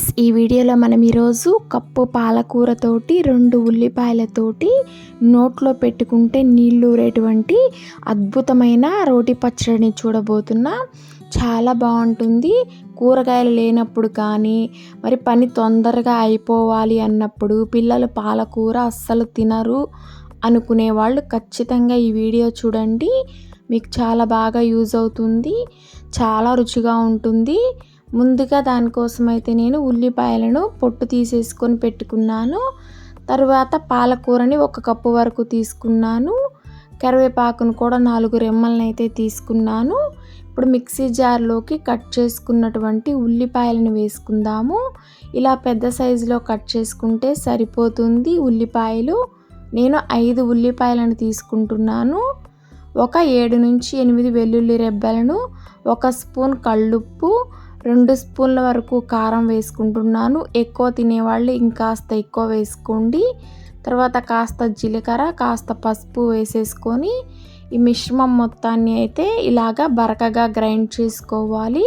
Friends ఈ వీడియోలో మనం ఈరోజు కప్పు పాలకూరతోటి రెండు ఉల్లిపాయలతోటి నోట్లో పెట్టుకుంటే నీళ్ళూరేటువంటి అద్భుతమైన రోటి పచ్చడిని చూడబోతున్నా. చాలా బాగుంటుంది. కూరగాయలు లేనప్పుడు కానీ మరి పని తొందరగా అయిపోవాలి అన్నప్పుడు పిల్లలు పాలకూర అస్సలు తినరు అనుకునే వాళ్ళు ఖచ్చితంగా ఈ వీడియో చూడండి. మీకు చాలా బాగా యూజ్ అవుతుంది. చాలా రుచిగా ఉంటుంది. ముందుగా దానికోసం అయితే నేను ఉల్లిపాయలను పొట్టు తీసేసుకొని పెట్టుకున్నాను. తర్వాత పాలకూరని ఒక కప్పు వరకు తీసుకున్నాను. కరివేపాకును కూడా నాలుగు రెమ్మలను అయితే తీసుకున్నాను. ఇప్పుడు మిక్సీ జార్లోకి కట్ చేసుకున్నటువంటి ఉల్లిపాయలను వేసుకుందాము. ఇలా పెద్ద సైజులో కట్ చేసుకుంటే సరిపోతుంది ఉల్లిపాయలు. నేను ఐదు ఉల్లిపాయలను తీసుకుంటున్నాను. ఒక ఏడు నుంచి ఎనిమిది వెల్లుల్లి రెబ్బలను ఒక స్పూన్ కళ్ళుప్పు రెండు స్పూన్ల వరకు కారం వేసుకుంటున్నాను. ఎక్కువ తినేవాళ్ళు ఇంకాస్త ఎక్కువ వేసుకోండి. తర్వాత కాస్త జీలకర్ర కాస్త పసుపు వేసేసుకొని ఈ మిశ్రమం మొత్తాన్ని అయితే ఇలాగా బరకగా గ్రైండ్ చేసుకోవాలి.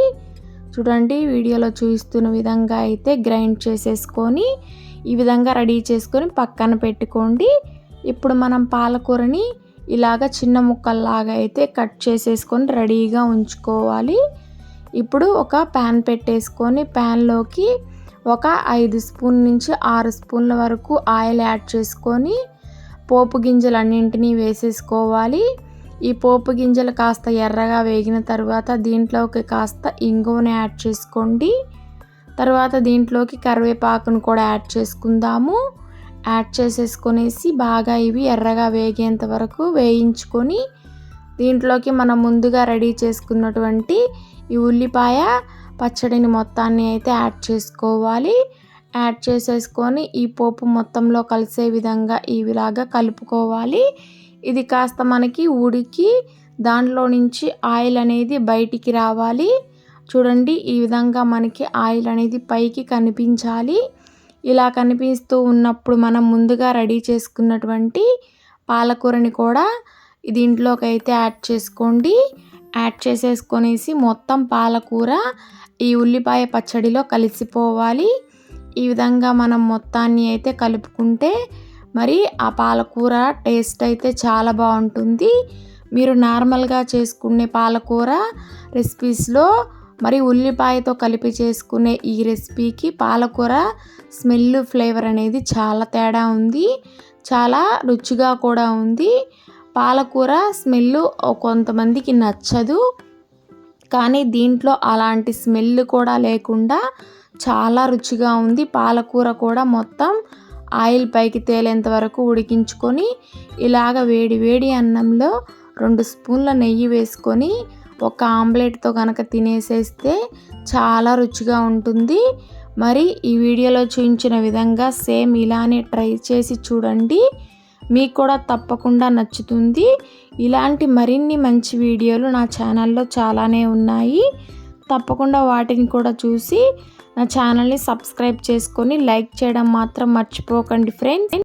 చూడండి వీడియోలో చూపిస్తున్న విధంగా అయితే గ్రైండ్ చేసేసుకొని ఈ విధంగా రెడీ చేసుకొని పక్కన పెట్టుకోండి. ఇప్పుడు మనం పాలకూరని ఇలాగ చిన్న ముక్కల్లాగా అయితే కట్ చేసేసుకొని రెడీగా ఉంచుకోవాలి. ఇప్పుడు ఒక ప్యాన్ పెట్టేసుకొని ప్యాన్లోకి ఒక ఐదు స్పూన్ నుంచి ఆరు స్పూన్ల వరకు ఆయిల్ యాడ్ చేసుకొని పోపు గింజలు అన్నింటినీ వేసేసుకోవాలి. ఈ పోపు గింజలు కాస్త ఎర్రగా వేగిన తర్వాత దీంట్లోకి కాస్త ఇంగువను యాడ్ చేసుకోండి. తర్వాత దీంట్లోకి కరివేపాకును కూడా యాడ్ చేసుకుందాము. యాడ్ చేసేసుకొనేసి బాగా ఇవి ఎర్రగా వేగేంత వరకు వేయించుకొని దీంట్లోకి మనం ముందుగా రెడీ చేసుకున్నటువంటి ఈ ఉల్లిపాయ పచ్చడిని మొత్తాన్ని అయితే యాడ్ చేసుకోవాలి. యాడ్ చేసేసుకొని ఈ పోపు మొత్తంలో కలిసే విధంగా ఇవిలాగా కలుపుకోవాలి. ఇది కాస్త మనకి ఉడికి దాంట్లో నుంచి ఆయిల్ అనేది బయటికి రావాలి. చూడండి ఈ విధంగా మనకి ఆయిల్ అనేది పైకి కనిపించాలి. ఇలా కనిపిస్తూ ఉన్నప్పుడు మనం ముందుగా రెడీ చేసుకున్నటువంటి పాలకూరని కూడా దీంట్లోకి అయితే యాడ్ చేసుకోండి. యాడ్ చేసేసుకొనేసి మొత్తం పాలకూర ఈ ఉల్లిపాయ పచ్చడిలో కలిసిపోవాలి. ఈ విధంగా మనం మొత్తాన్ని అయితే కలుపుకుంటే మరి ఆ పాలకూర టేస్ట్ అయితే చాలా బాగుంటుంది. మీరు నార్మల్గా చేసుకునే పాలకూర రెసిపీస్లో మరి ఉల్లిపాయతో కలిపి చేసుకునే ఈ రెసిపీకి పాలకూర స్మెల్ ఫ్లేవర్ అనేది చాలా తేడా ఉంది. చాలా రుచిగా కూడా ఉంది. పాలకూర స్మెల్ కొంతమందికి నచ్చదు. కానీ దీంట్లో అలాంటి స్మెల్ కూడా లేకుండా చాలా రుచిగా ఉంది. పాలకూర కూడా మొత్తం ఆయిల్ పైకి తేలేంత వరకు ఉడికించుకొని ఇలాగ వేడి వేడి అన్నంలో రెండు స్పూన్ల నెయ్యి వేసుకొని ఒక ఆమ్లెట్తో కనుక తినేసేస్తే చాలా రుచిగా ఉంటుంది. మరి ఈ వీడియోలో చూపించిన విధంగా సేమ్ ఇలానే ట్రై చేసి చూడండి. మీకు కూడా తప్పకుండా నచ్చుతుంది. ఇలాంటి మరిన్ని మంచి వీడియోలు నా ఛానల్లో చాలానే ఉన్నాయి. తప్పకుండా వాటిని కూడా చూసి నా ఛానల్ని సబ్స్క్రైబ్ చేసుకొని లైక్ చేయడం మాత్రం మర్చిపోకండి ఫ్రెండ్స్.